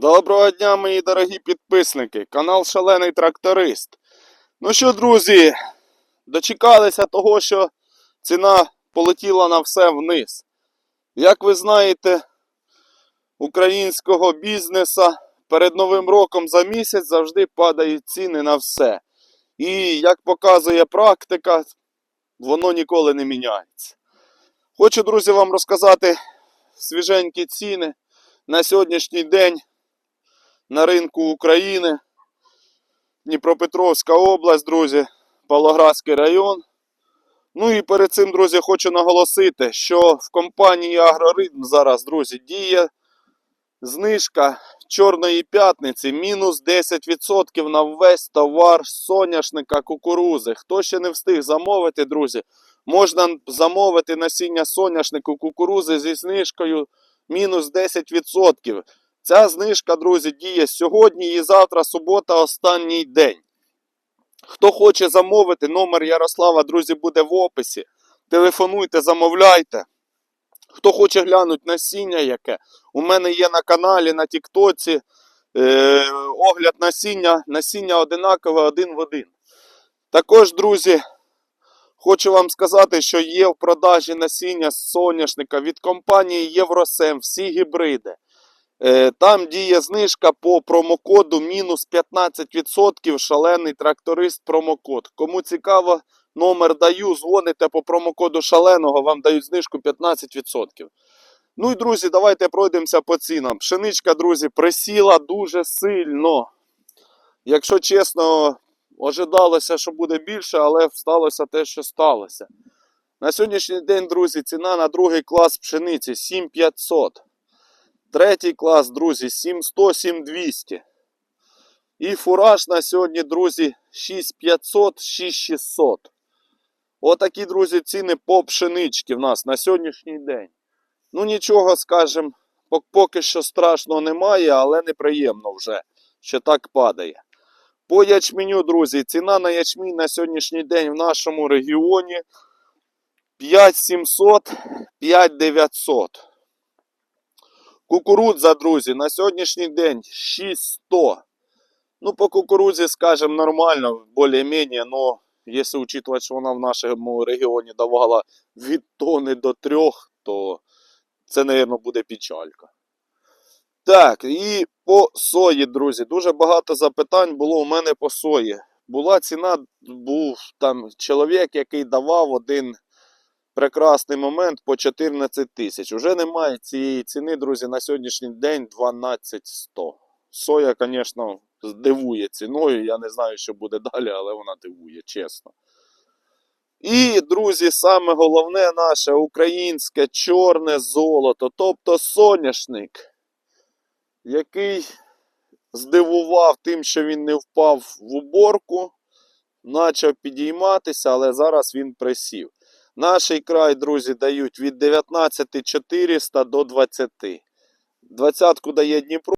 Доброго дня, мої дорогі підписники, канал Шалений Тракторист. Ну що, друзі, дочекалися того, що ціна полетіла на все вниз. Як ви знаєте, українського бізнеса перед Новим роком за місяць завжди падають ціни на все. І як показує практика, воно ніколи не міняється. Хочу, друзі, вам розказати свіженькі ціни на сьогоднішній день на ринку України. Дніпропетровська область, друзі, Павлоградський район. Ну і перед цим, друзі, хочу наголосити, що в компанії Агроритм зараз, друзі, діє знижка Чорної п'ятниці мінус 10% на весь товар соняшника кукурузи. Хто ще не встиг замовити, друзі, можна замовити насіння соняшнику кукурузи зі знижкою мінус 10%. Ця знижка, друзі, діє сьогодні і завтра, субота, останній день. Хто хоче замовити, номер Ярослава, друзі, буде в описі. Телефонуйте, замовляйте. Хто хоче глянути насіння, яке, у мене є на каналі, на Тіктоці е, огляд насіння, насіння одинакове один в один. Також, друзі, хочу вам сказати, що є в продажі насіння з соняшника від компанії Євросем, всі гібриди. Е, Там діє знижка по промокоду мінус 15%. Шалений тракторист промокод. Кому цікаво, номер даю, дзвоните по промокоду шаленого, вам дають знижку 15%. Ну і друзі, давайте пройдемося по цінам. Пшеничка, друзі, присіла дуже сильно. Якщо чесно, ожидалося, що буде більше, але сталося те, що сталося. На сьогоднішній день, друзі, ціна на другий клас пшениці 7500. Третій клас, друзі, 7100, 7200. І фураж на сьогодні, друзі, 6500, 6600. Отакі, друзі, ціни по пшеничці в нас на сьогоднішній день. Ну, нічого, скажем, поки що страшного немає, але неприємно вже, що так падає. По ячменю, друзі, ціна на ячмінь на сьогоднішній день в нашому регіоні 5700, 5900. Кукурудза, друзі, на сьогоднішній день 6100. Ну, по кукурудзі, скажем, нормально, більш-менш, но якщо учитывать, що вона в нашому регіоні давала від тони до трьох, то це, мабуть, буде печалька. Так, і по сої, друзі. Дуже багато запитань було у мене по сої. Була ціна, був там чоловік, який давав один прекрасний момент по 14 тисяч. Уже немає цієї ціни, друзі, на сьогоднішній день 12100. Соя, звісно, здивує ціною. Я не знаю, що буде далі, але вона дивує, чесно. І, друзі, саме головне наше українське чорне золото, тобто соняшник, який здивував тим, що він не впав в уборку, почав підійматися, але зараз він присів. Наший край, друзі, дають від 19 400 до 20. Двадцятку дає Дніпро.